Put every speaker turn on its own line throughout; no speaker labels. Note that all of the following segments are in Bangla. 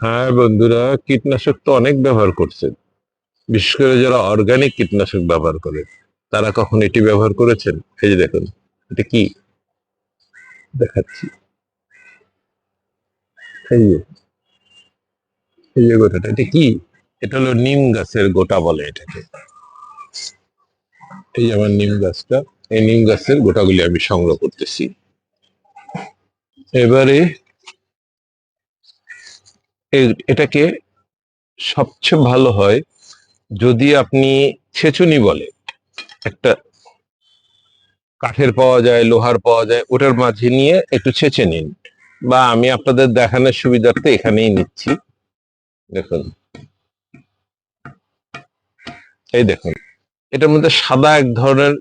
হ্যাঁ বন্ধুরা, কীটনাশক তো অনেক ব্যবহার করছেন। বিশেষ করে যারা অর্গানিক কীটনাশক ব্যবহার করে, তারা কখন এটি ব্যবহার করেছেন? এই যে দেখুন, এটা কি? দেখাচ্ছি। এই যে এই যে গোটাটা, এটা কি? এটা হলো নিম গাছের গোটা বলে এটাকে। এই আমার নিম গাছটা, এই নিম গাছের গোটাগুলি আমি সংগ্রহ করতেছি। এবারে এটাকে সবচেয়ে ভালো হয় যদি আপনি ছেচুনি বলে। একটা কাঠের পাওয়া যায়, লোহার পাওয়া যায়, ওটার মাঝে নিয়ে একটু ছেঁচে নিন। বা আমি আপনাদের দেখানোর সুবিধার্থে এখানেই নিচ্ছি। দেখুন। এই দেখুন। এটার মধ্যে সাদা এক ধরনের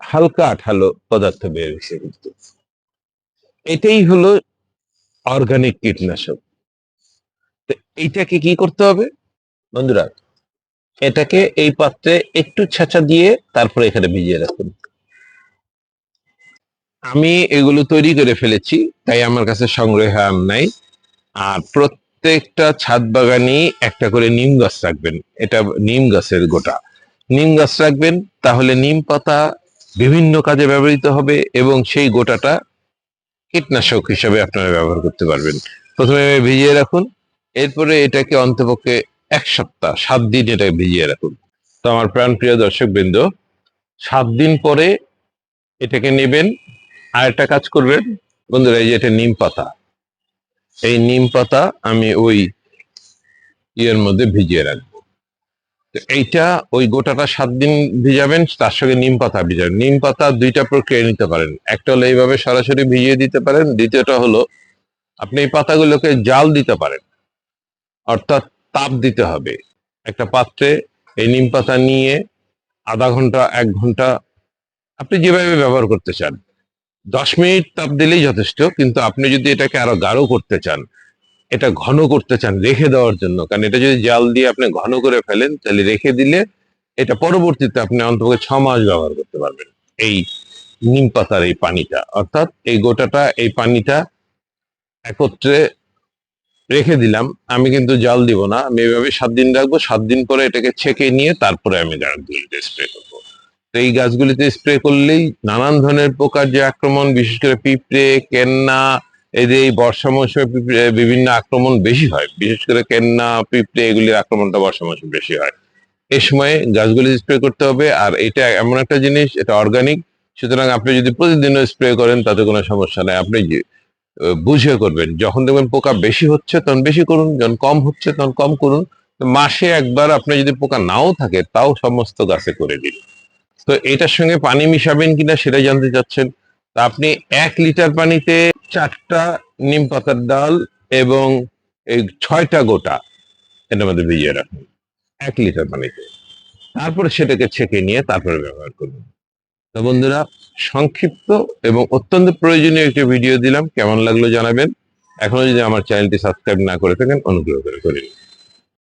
হালকা আঠালো পদার্থ বের হয়েছে। কিন্তু এটাই হলো অর্গানিক কীটনাশক। তো এইটাকে কি করতে হবে? বন্ধুরা, এটাকে এই পাত্রে একটু ছেঁচা দিয়ে তারপরে এখানে ভিজিয়ে রাখুন। আমি এগুলো তৈরি করে ফেলেছি, তাই আমার কাছে সংগ্রহে আম নাই। আর প্রত্যেকটা ছাদ বাগানি একটা করে নিম গাছ রাখবেন। এটা নিম গাছের গোটা। নিম গাছ রাখবেন, তাহলে নিম পাতা বিভিন্ন কাজে ব্যবহৃত হবে এবং সেই গোটাটা কীটনাশক হিসাবে আপনারা ব্যবহার করতে পারবেন। প্রথমে ভিজিয়ে রাখুন। এরপরে এটাকে অন্তপক্ষে এক সপ্তাহ, সাত দিন এটা ভিজিয়ে রাখুন। তো আমার প্রাণ প্রিয় দর্শক বৃন্দ সাত দিন পরে এটাকে নেবেন। আর একটা কাজ করবেন। বন্ধুরা, এই যে এটা নিম পাতা। এই নিম পাতা আমি ওই ইয়ের মধ্যে ভিজিয়ে রাখব। এইটা ওই গোটাটা সাত দিন ভিজাবেন, তার সঙ্গে নিম পাতা ভিজাবেন। নিম পাতা দুইটা প্রক্রিয়া নিতে পারেন। একটা হলো এইভাবে সরাসরি ভিজিয়ে দিতে পারেন, দ্বিতীয়টা হলো আপনি এই পাতাগুলোকে জাল দিতে পারেন। অর্থাৎ তাপ দিতে হবে। একটা পাত্রে এই নিম পাতা নিয়ে আধা ঘণ্টা, এক ঘণ্টা আপনি যেভাবে ব্যবহার করতে চান। দশ মিনিট তাপ দিলেই যথেষ্ট, কিন্তু আপনি যদি এটাকে আরও গাঢ় করতে চান এটা ঘন করতে চান রেখে দেওয়ার জন্য। কারণ এটা যদি জাল দিয়ে আপনি ঘন করে ফেলেন, তাহলে রেখে দিলে এটা পরবর্তীতে আপনি অন্তত ছ মাস ব্যবহার করতে পারবেন। এই নিম পাতার এই পানিটা, অর্থাৎ এই গোটাটা, এই পানিটা একত্রে রেখে দিলাম। আমি কিন্তু জাল দিব না, আমি এভাবে সাত দিন রাখব, সাত দিন পরে এটাকে ছেঁকে নিয়ে তারপরে আমি গাছগুলিতে স্প্রে করব। তো এই গাছগুলিতে স্প্রে করলেই নানান ধরনের পোকার যে আক্রমণ, বিশেষ করে পিঁপড়ে, কেন্না এদের এই বর্ষা মৌসুমে বিভিন্ন আক্রমণ বেশি হয়। বিশেষ করে কেন্না, পিঁপড়ে এগুলির আক্রমণটা বর্ষা মৌসুমে বেশি হয়। এ সময় গাছগুলি স্প্রে করতে হবে আর এটা এমন একটা জিনিস, এটা অর্গানিক সুতরাং আপনি যদি প্রতিদিনও স্প্রে করেন, তাতে কোনো সমস্যা নেই। আপনি যে বুঝে করবেন। যখন দেখবেন পোকা বেশি হচ্ছে, তখন বেশি করুন। যখন কম হচ্ছে, তখন কম করুন। মাসে একবার আপনি যদি পোকা নাও থাকে, তাও সমস্ত গাছে করে দিন। তো এটার সঙ্গে পানি মিশাবেন কিনা সেটা জানতে চাচ্ছেন। আপনি এক লিটার পানিতে চারটা নিম পাতার ডাল এবং এই ছয়টা গোটা এটার মধ্যে ভিজিয়ে রাখুন, এক লিটার পানিতে। তারপরে সেটাকে ছেঁকে নিয়ে তারপরে ব্যবহার করুন। তো বন্ধুরা, সংক্ষিপ্ত এবং অত্যন্ত প্রয়োজনীয় একটি ভিডিও দিলাম। কেমন লাগল জানাবেন। এখনও যদি আমার চ্যানেলটি সাবস্ক্রাইব না করে থাকেন, অনুগ্রহ করে করে নিন।